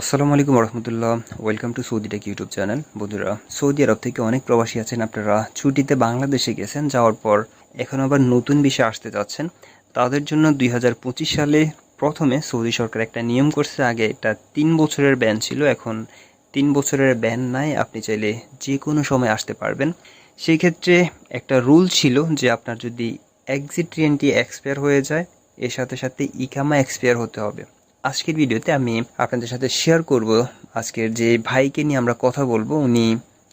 আসসালামু আলাইকুম রহমতুল্লাহ welcome to Saudi Tech YouTube channel. বন্ধুরা, সৌদি আরব থেকে অনেক প্রবাসী আছেন, আপনারা ছুটিতে বাংলাদেশে গেছেন, যাওয়ার পর এখন আবার নতুন বিষয়ে আসতে যাচ্ছেন। তাদের জন্য দুই হাজার পঁচিশ সালে প্রথমে সৌদি সরকার একটা নিয়ম করছে, আগে এটা তিন বছরের ব্যান ছিল, এখন তিন বছরের ব্যান নাই, আপনি চাইলে যে কোনো সময় আসতে পারবেন। সেই ক্ষেত্রে একটা রুল ছিল যে আপনার যদি এক্সিট ট্রেনটি এক্সপায়ার হয়ে যায়, এর সাথে সাথে ইকামা এক্সপায়ার হতে হবে। আজকের ভিডিওতে আমি আপনাদের সাথে শেয়ার করব আজকের যে ভাইকে নিয়ে আমরা কথা বলব, উনি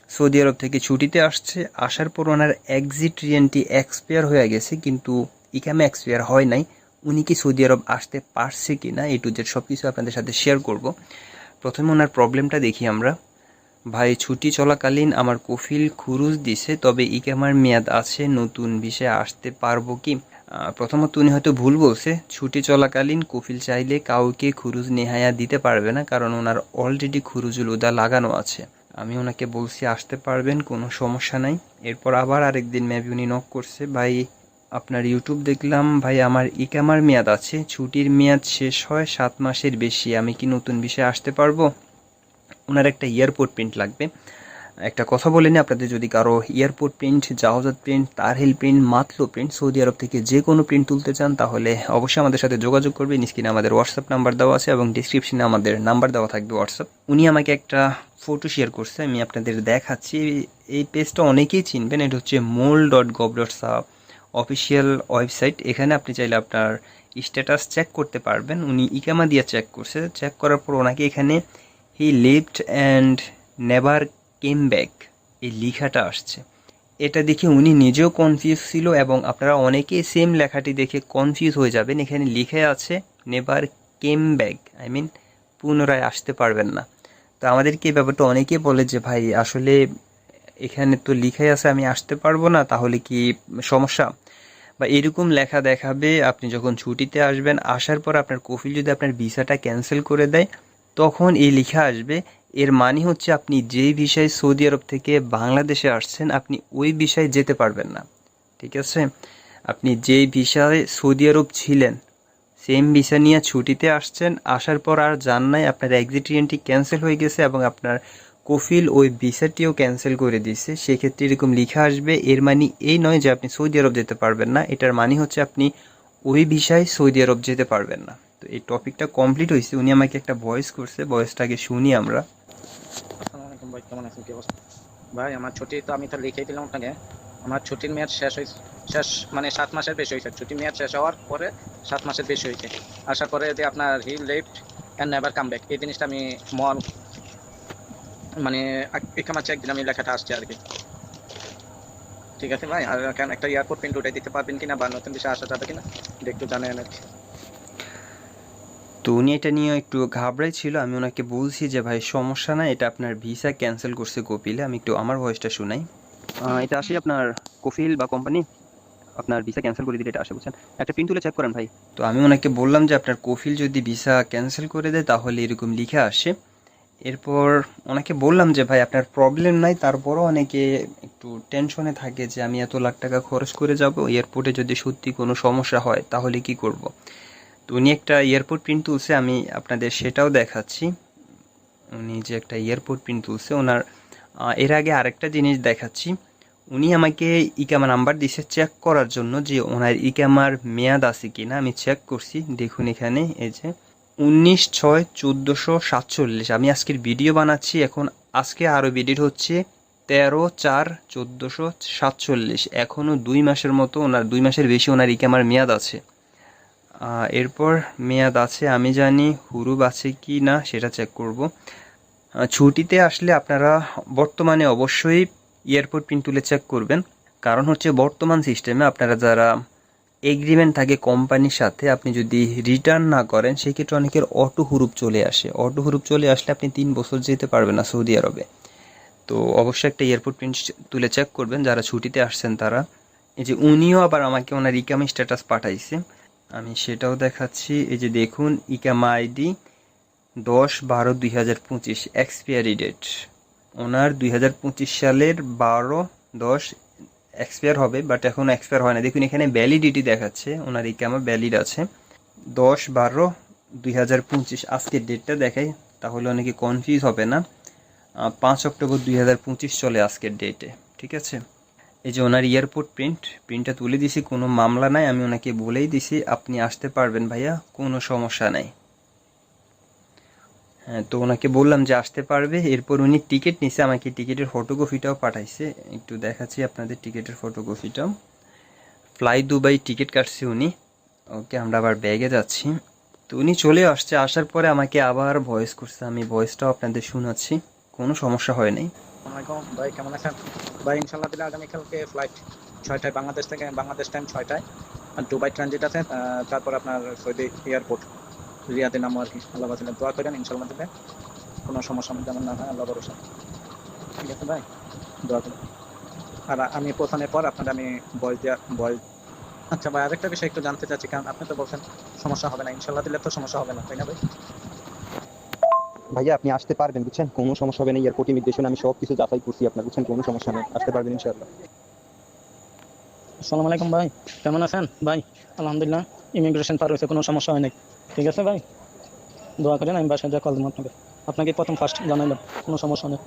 সৌদি আরব থেকে ছুটিতে আসছে। আসার পর ওনার এক্সিট রিয়েন্টটি এক্সপায়ার হয়ে গেছে, কিন্তু ইকামে এক্সপায়ার হয় নাই। উনি কি সৌদি আরব আসতে পারছে কি না এই টু জেড সব কিছু আপনাদের সাথে শেয়ার করব। প্রথমে ওনার প্রবলেমটা দেখি আমরা। ভাই, ছুটি চলাকালীন আমার কফিল খুরুজ দিছে, তবে ইকামার মেয়াদ আছে, নতুন বিষয়ে আসতে পারব কি? প্রথমত উনি হয়তো ভুল বলছে, ছুটি চলাকালীন কফিল চাইলে কাউকে খুরুজ নেহায়া দিতে পারবে না কারণ ওনার অলরেডি খুরুজুল উদা লাগানো আছে। আমি ওনাকে বলছি, আসতে পারবেন, কোনো সমস্যা নাই। এরপর আবার আরেকদিন ম্যাবি উনি নক করছে, ভাই, আপনার ইউটিউব দেখলাম, ভাই, আমার ইকামার মেয়াদ আছে, ছুটির মেয়াদ শেষ হয়, সাত মাসের বেশি, আমি কি নতুন বিষয়ে আসতে পারব? ওনার একটা এয়ারপোর্ট প্রিন্ট লাগবে। একটা কথা বলে নিই আপনাদের, যদি কারও এয়ারপোর্ট প্রিন্ট জাহাজাত প্রিন্ট তারহিল প্রিন্ট মাতলো প্রিন্ট সৌদি আরব থেকে যে কোনো প্রিন্ট তুলতে চান, তাহলে অবশ্যই আমাদের সাথে যোগাযোগ করবেন। স্ক্রিনে আমাদের হোয়াটসঅ্যাপ নাম্বার দেওয়া আছে এবং ডিসক্রিপশনে আমাদের নাম্বার দেওয়া থাকবে হোয়াটসঅ্যাপ উনি আমাকে একটা ফটো শেয়ার করছে, আমি আপনাদের দেখাচ্ছি। এই পেজটা অনেকেই চিনবেন, এটা হচ্ছে মোল ডট গভ ডট সাপ অফিসিয়াল ওয়েবসাইট এখানে আপনি চাইলে আপনার স্ট্যাটাস চেক করতে পারবেন। উনি ইকামা দিয়ে চেক করছে। চেক করার পর ওনাকে এখানে he lived and never came back এই লেখাটা আসছে। এটা দেখে উনি নিজেও কনফিউজ ছিল এবং আপনারা অনেকেই সেম লেখাটি দেখে কনফিউজ হয়ে যাবেন। এখানে লিখে আছে never came back I mean পুনরায় আসতে পারবেন না। তো আমাদেরকে এই ব্যাপারটা অনেকেই বলে যে, ভাই, আসলে এখানে তো লিখাই আছে, আমি আসতে পারব না, তাহলে কি সমস্যা? বা এরকম লেখা দেখাবে, আপনি যখন ছুটিতে আসবেন, আসার পর আপনার কফিল যদি আপনার ভিসাটা ক্যান্সেল করে দেয় তখন এই লেখা আসবে, এর মানে হচ্ছে আপনি যেই ভিসায় সৌদি আরব থেকে বাংলাদেশে আসছেন, আপনি ওই বিষয়ে যেতে পারবেন না। ঠিক আছে? আপনি যেই ভিসায় সৌদি আরব ছিলেন সেম ভিসা নিয়ে ছুটিতে আসছেন, আসার পর আর যান নাই, আপনার এক্সিটিয়েন্টটি ক্যান্সেল হয়ে গেছে এবং আপনার কফিল ওই ভিসাটিও ক্যান্সেল করে দিয়েছে। সেক্ষেত্রে এরকম লিখা আসবে, এর মানে এই নয় যে আপনি সৌদি আরব যেতে পারবেন না, এটার মানে হচ্ছে আপনি ওই ভিসায় সৌদি আরব যেতে পারবেন না। তো এই টপিকটা কমপ্লিট হয়েছে উনি আমাকে একটা ভয়েস করছে ভয়েসটাকে শুনি আমরা। ভাই, কেমন আছেন? কি অবস্থা? ভাই, আমার ছুটি তো আমি তো লিখেই দিলাম আপনাকে। আমার ছুটির মেয়াদ শেষ হয়েছে শেষ মানে সাত মাসের বেশি হয়েছে ছুটির মেয়াদ শেষ হওয়ার পরে সাত মাসের বেশি হয়েছে আসার পরে যে আপনার he left and never come back এই জিনিসটা আমি মন মানে এখানে চেক দিলাম, এই লেখাটা আসছে আর কি। ঠিক আছে ভাই, আর একটা এয়ারপোর্ট প্রিন্ট উঠাই দিতে পারবেন কিনা বা নতুন বিষয় আসা যাবে কিনা, একটু জানেন আর কি। তো উনি এটা নিয়ে একটু ঘাবড়াই ছিল। আমি ওনাকে বলছি যে ভাই সমস্যা না এটা আপনার ভিসা ক্যান্সেল করছে কপিলে। আমি একটু আমার ভয়েসটা শুনাই। এটা আসে আপনার কফিল বা কোম্পানি। আপনার ভিসা ক্যান্সেল করে দিলে এটা আসে বুঝছেন? একটা পিন তুলে চেক করেন ভাই। তো আমি ওনাকে বললাম যে আপনার কফিল যদি ভিসা ক্যান্সেল করে দেয় তাহলে এরকম লিখে আসে। এরপর ওনাকে বললাম যে ভাই আপনার প্রবলেম নাই তারপরও অনেকে একটু টেনশনে থাকে যে আমি এত লাখ টাকা খরচ করে যাব এয়ারপোর্টে যদি সত্যি কোনো সমস্যা হয় তাহলে কি করব? তো উনি একটা এয়ারপোর্ট প্রিন্ট তুলছে, আমি আপনাদের সেটাও দেখাচ্ছি। উনি যে একটা এয়ারপোর্ট প্রিন্ট তুলছে, ওনার এর আগে আরেকটা জিনিস দেখাচ্ছি। উনি আমাকে ইকামা নাম্বার দিছে চেক করার জন্য যে ওনার ইকামার মেয়াদ আছে কি না আমি চেক করছি, দেখুন এখানে, এই যে উনিশ ছয় চোদ্দোশো সাতচল্লিশ। আমি আজকের ভিডিও বানাচ্ছি, এখন আজকে আরও ভিডিও হচ্ছে তেরো চার চোদ্দোশো সাতচল্লিশ। এখনও দুই মাসের মতো, ওনার দুই মাসের বেশি ওনার ইকামার মেয়াদ আছে। এরপর মেয়াদ আছে, আমি জানি হুরুব আছে কি না সেটা চেক করব। ছুটিতে আসলে আপনারা বর্তমানে অবশ্যই এয়ারপোর্ট পিন তুলে চেক করবেন। কারণ হচ্ছে বর্তমান সিস্টেমে আপনারা যারা এগ্রিমেন্ট থাকে কোম্পানির সাথে আপনি যদি রিটার্ন না করেন, সেক্ষেত্রে অনেকের অটো হুরুপ চলে আসে। অটো হুরুপ চলে আসলে আপনি তিন বছর যেতে পারবেন না সৌদি আরবে। তো অবশ্যই একটা এয়ারপোর্ট প্রিন্ট তুলে চেক করবেন। যারা ছুটিতে আসছেন তারা, এই যে উনিও আবার আমাকে ওনার ইকামি স্ট্যাটাস পাঠাইছে। আমি সেটাও দেখাচ্ছি। এই যে দেখুন, ইকামা আইডি দশ বারো দুই হাজার পঁচিশ এক্সপায়ারি ডেট ওনার দুই হাজার পঁচিশ সালের বারো দশ এক্সপায়ার হবে বাট এখন এক্সপায়ার হয় না। দেখুন, এখানে ভ্যালিডিটি দেখাচ্ছে, ওনার ইকামা ভ্যালিড আছে। দশ বারো দুই হাজার পঁচিশ আজকের ডেটটা দেখাই, তাহলে অনেকে কনফিউজ হবে না। পাঁচ অক্টোবর দুই হাজার পঁচিশ চলে আজকের ডেটে ঠিক আছে? এই যে ওনার এয়ারপোর্ট প্রিন্ট প্রিন্টটা তুলে দিছি কোনো মামলা নাই, আমি ওনাকে বলেই দিছি, আপনি আসতে পারবেন ভাইয়া, কোনো সমস্যা নাই। হ্যাঁ তো ওনাকে বললাম যে আসতে পারবে, এরপর উনি টিকিট নিছে, আমাকে টিকিটের ফটোকপিটাও পাঠাইছে। একটু দেখাচ্ছি আপনাদের টিকিটের ফটোকপিটাও ফ্লাই দুবাই টিকিট কাটছে উনি। ওকে, আমরা আবার ব্যাগে যাচ্ছি। তো উনি চলে আসছে, আসার পরে আমাকে আবার ভয়েস করছে, আমি ভয়েসটাও আপনাদের শোনাচ্ছি, কোনো সমস্যা হয় নাই। ভাই ইনশাল্লাহ দিলে আগামীকালকে ফ্লাইট ছয়টায়, বাংলাদেশ থেকে বাংলাদেশ টাইম ছয়টায়, আর দুবাই ট্রানজিট আছে তারপর আপনার সৌদি এয়ারপোর্ট রিয়াদে নামো আর কি, আল্লাহ বাতিলে দোয়া করেন ইনশাল্লাহ দিলে, কোনো সমস্যা যেমন না হয়, আল্লাহ ভরসা। ঠিক আছে ভাই? দোয়া করেন। আর আমি পৌঁছানোর পর আপনার আমি বয়স দেওয়া বয়স আচ্ছা ভাই, আরেকটা বিষয় একটু জানতে চাচ্ছি, কারণ আপনি তো বলছেন সমস্যা হবে না ইনশাল্লাহ দিলে তো সমস্যা হবে না, তাই না ভাই? ভাইয়া আপনি আসতে পারবেন বুঝছেন? কোনো সমস্যা হবে না এয়ারপোর্ট ইমিগ্রেশন আমি সব কিছু যাচাই করছি আপনার বুঝছেন? কোনো সমস্যা নেই আসতে পারবেন ইনশাআল্লাহ। আসসালামু আলাইকুম ভাই কেমন আছেন? ভাই আলহামদুলিল্লাহ ইমিগ্রেশন পার হয়েছে কোনো সমস্যা হয় নাই ঠিক আছে ভাই? দোয়া করেন আমি বাসায় যা কল দেবো আপনাকে। আপনাকে প্রথম ফার্স্ট জানাইলাম কোনো সমস্যা নেই।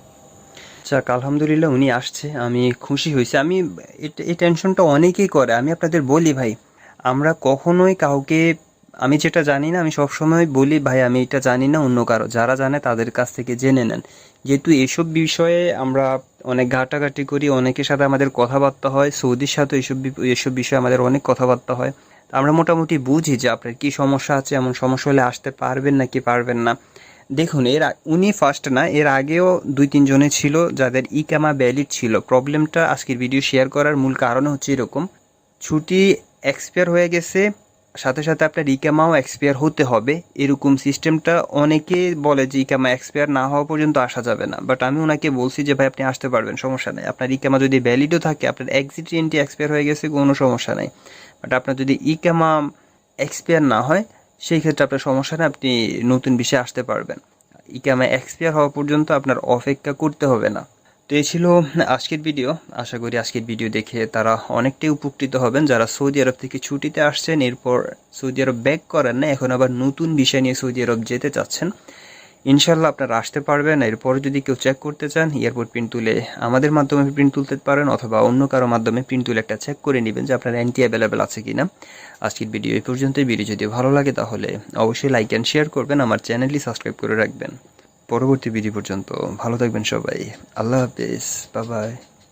যাক আলহামদুলিল্লাহ উনি আসছে আমি খুশি হয়েছি। আমি এই টেনশনটা অনেকেই করে আমি আপনাদের বলি ভাই আমরা কখনোই কাউকে আমি যেটা জানি না, আমি সবসময় বলি, ভাই, আমি এটা জানি না, অন্য কারও যারা জানে তাদের কাছ থেকে জেনে নেন। যেহেতু এসব বিষয়ে আমরা অনেক ঘাটাঘাটি করি, অনেকের সাথে আমাদের কথাবার্তা হয়, সৌদির সাথে এসব এসব বিষয়ে আমাদের অনেক কথাবার্তা হয়। আমরা মোটামুটি বুঝি যে আপনার কী সমস্যা আছে, এমন সমস্যা হলে আসতে পারবেন না কি পারবেন না। দেখুন, এর উনি ফার্স্ট না, এর আগেও দুই তিনজনে ছিল যাদের ইকামা ভ্যালিড ছিল। প্রবলেমটা আজকের ভিডিও শেয়ার করার মূল কারণ হচ্ছে এরকম। ছুটি এক্সপায়ার হয়ে গেছে সাথে সাথে আপনার ইকামাও এক্সপায়ার হতে হবে। এরকম সিস্টেমটা অনেকে বলে যে ইকামা এক্সপায়ার না হওয়া পর্যন্ত আসা যাবে না। বাট আমি ওনাকে বলছি যে, ভাই, আপনি আসতে পারবেন, সমস্যা নেই। আপনার ইকামা যদি ভ্যালিডও থাকে, আপনার এক্সিট এন্ট্রি এক্সপায়ার হয়ে গেছে, কোনো সমস্যা নেই। বাট আপনার যদি ইকামা এক্সপায়ার না হয়, সেই ক্ষেত্রে আপনার সমস্যা নেই, আপনি নতুন বিষয়ে আসতে পারবেন। ইকামা এক্সপায়ার হওয়া পর্যন্ত আপনার অপেক্ষা করতে হবে না। তো এই ছিল আজকের ভিডিও আশা করি আজকের ভিডিও দেখে তারা অনেকটাই উপকৃত হবেন যারা সৌদি আরব থেকে ছুটিতে আসছেন। এরপর সৌদি আরব ব্যাক করেন না, এখন আবার নতুন বিষয় নিয়ে সৌদি আরব যেতে চাচ্ছেন। ইনশাল্লাহ আপনারা আসতে পারবেন। এরপর যদি কেউ চেক করতে চান এয়ারপোর্ট প্রিন্ট তুলে আমাদের মাধ্যমে প্রিন্ট তুলতে পারেন অথবা অন্য কারও মাধ্যমে প্রিন্ট তুলে একটা চেক করে নেবেন যে আপনার অ্যান্টি অ্যাভেলেবেল আছে কি না আজকের ভিডিও এই পর্যন্তই। ভিডিও যদি ভালো লাগে তাহলে অবশ্যই লাইক অ্যান্ড শেয়ার করবেন। আমার চ্যানেলটি সাবস্ক্রাইব করে রাখবেন। পরবর্তী ভিডিও পর্যন্ত ভালো থাকবেন সবাই। আল্লাহ হাফেজ। Bye bye